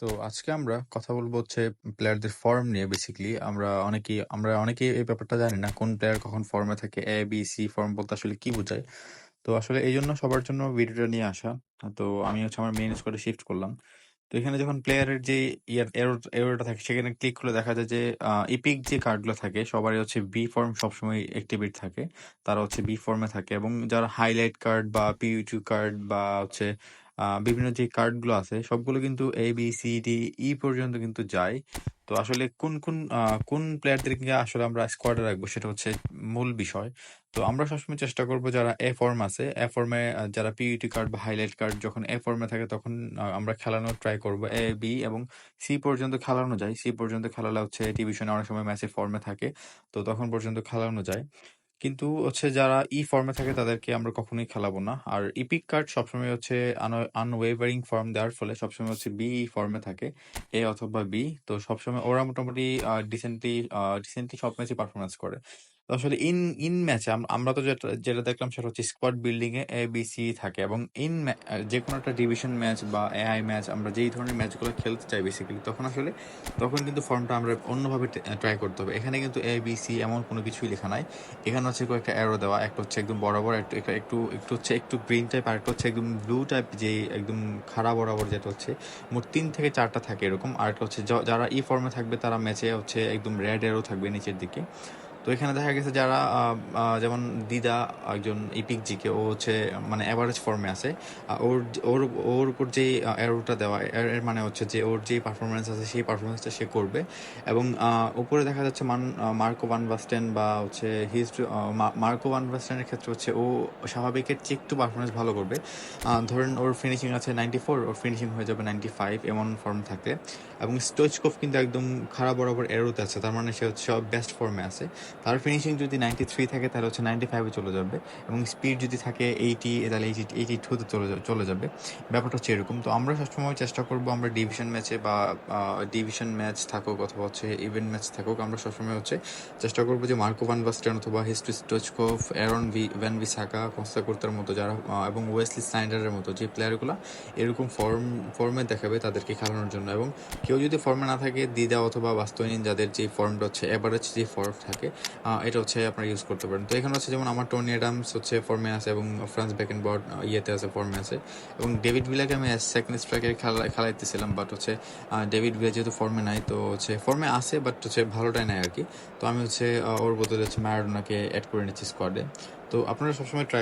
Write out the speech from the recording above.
তো আজকে আমরা কথা বলব হচ্ছে প্লেয়ারদের ফর্ম নিয়ে বেসিক্যালি আমরা অনেকেই আমরা অনেকেই এই ব্যাপারটা জানি না কোন প্লেয়ার কখন ফর্মে থাকে এ বি সি ফর্ম বলতে আসলে কি বোঝায়। তো আসলে এই জন্য সবার জন্য ভিডিওটা নিয়ে আসা। তো আমি হচ্ছে আমার মেইন স্কোয়াডে শিফট করলাম। তো এখানে যখন প্লেয়ারের যে ইয়ার এররটা থাকে সেখানে ক্লিক করলে দেখা যায় যে ইপিক যে কার্ডগুলো থাকে সবারই হচ্ছে বি ফর্ম সবসময় অ্যাক্টিভেট থাকে। তারা হচ্ছে বি ফর্মে থাকে এবং যারা হাইলাইট কার্ড বা পিইউ কার্ড বা হচ্ছে বিভিন্ন যে কার্ডগুলো আছে, সবগুলো কিন্তু A B C D E পর্যন্ত কিন্তু যায়। তো আসলে কোন কোন কোন প্লেয়ারদেরকে আসলে আমরা স্কোয়াডে রাখব সেটা হচ্ছে মূল বিষয়। তো আমরা সবসময় চেষ্টা করব যারা এ ফর্ম আছে এ ফর্মে যারা পিইটি কার্ড বা হাইলাইট কার্ড যখন এ ফর্মে থাকে তখন আমরা খেলানোর ট্রাই করব এ বি এবং সি পর্যন্ত খেলানো যায়। সি পর্যন্ত খেলালে হচ্ছে ডিভিশনে অনেক সময় ম্যাচে ফর্মে থাকে, তো তখন পর্যন্ত খেলানো যায়। কিন্তু হচ্ছে যারা ই ফর্মে থাকে তাদেরকে আমরা কখনোই খেলাবো না। আর ইপিক কার্ড সবসময় হচ্ছে আনওয়েভারিং ফর্ম দেওয়ার ফলে সবসময় হচ্ছে বি ফর্মে থাকে এ অথবা বি তো সবসময় ওরা মোটামুটি ডিসেন্টলি ডিসেন্টলি সব ম্যাচে পারফরমেন্স করে। আসলে ইন ইন ম্যাচে আমরা তো যেটা যেটা দেখলাম সেটা হচ্ছে squad building A B C থাকে এবং ইন যে কোনো একটা ডিভিশন ম্যাচ বা এআই ম্যাচ আমরা যেই ধরনের ম্যাচগুলো খেলতে চাই বেসিক্যালি তখন আসলে, তখন কিন্তু ফর্মটা আমরা অন্যভাবে ট্রাই করতে হবে। এখানে কিন্তু এ বি সি এমন কোনো কিছুই লেখা নাই। এখানে হচ্ছে কয়েকটা অ্যারো দেওয়া, একটা হচ্ছে একদম বরাবর, একটু একটা- একটু একটু হচ্ছে একটু গ্রিন টাইপ আর একটা হচ্ছে একদম ব্লু টাইপ যে একদম খাড়া বরাবর যেটা হচ্ছে, মোট তিন থেকে চারটা থাকে এরকম। আর একটা হচ্ছে যারা ই ফর্মে থাকবে, তারা ম্যাচে হচ্ছে একদম রেড অ্যারো থাকবে নিচের দিকে। তো এখানে দেখা গেছে যারা যেমন দিদা, একজন ইপিক জিকে ও হচ্ছে মানে অ্যাভারেজ ফর্মে আছে। ওর ওর ওর উপর যে এরোটা দেওয়া, এর মানে হচ্ছে যে ওর যে পারফরমেন্স আছে, সেই পারফরমেন্সটা সে করবে। এবং উপরে দেখা যাচ্ছে মান মার্কো ভান বাস্টেন বা হচ্ছে হিজ মার্কো ভান বাস্টেনের ক্ষেত্রে হচ্ছে ও স্বাভাবিকের চেয়ে একটু পারফরমেন্স ভালো করবে। ধরেন ওর ফিনিশিং আছে নাইনটি ফোর ওর ফিনিশিং হয়ে যাবে নাইনটি ফাইভ এমন ফর্ম থাকলে এবং স্টোচকোভ কিন্তু একদম খারাপ বরাবর এরোতে আছে, তার মানে সে হচ্ছে বেস্ট ফর্মে আছে। তার ফিনিশিং যদি নাইনটি থ্রি থাকে, তাহলে হচ্ছে নাইনটি ফাইভে চলে যাবে এবং স্পিড যদি থাকে এইটি তাহলে এইটি এইটি টুতে চলে চলে যাবে। ব্যাপারটা হচ্ছে এরকম। তো আমরা সবসময় চেষ্টা করব আমরা ডিভিশন ম্যাচে বা ডিভিশন ম্যাচ থাকুক অথবা হচ্ছে ইভেন্ট ম্যাচ থাকুক, আমরা সবসময় হচ্ছে চেষ্টা করব যে মার্কো ভান বাস্টেন অথবা হিস্ট্রি স্টোচকোভ অ্যারন ভি, ভ্যান ভিসাকা কস্তা কুর্তার মতো যারা এবং ওয়েসলি স্নাইডারের মতো যে প্লেয়ারগুলো এরকম ফর্ম ফর্মে দেখাবে তাদেরকে খেলানোর জন্য। এবং কেউ যদি ফর্মে না থাকে, দিদা অথবা বাস্তবিন যাদের যে ফর্মটা হচ্ছে এভারেজ যে ফর্ম থাকে এটা হচ্ছে আপনারা ইউজ করতে পারেন। তো এখানে হচ্ছে যেমন আমার টনি অ্যাডামস হচ্ছে ফর্মে আছে এবং ফ্রান্স ব্যাকেন বর্ড ইয়েতে আছে ফর্মে আছে। এবং ডেভিড ভিলাকে আমি সেকেন্ড স্ট্রাইকের খেলা, খেলাইতেছিলাম বাট হচ্ছে ডেভিড ভিলা যেহেতু ফর্মে নাই, তো হচ্ছে ফর্মে আছে বাট হচ্ছে ভালোটাই নাই আর কি। তো আমি হচ্ছে ওর বদলে হচ্ছে ম্যারাডোনাকে অ্যাড করে নিচ্ছি স্কোয়াডে তো আপনারা সবসময় ট্রাই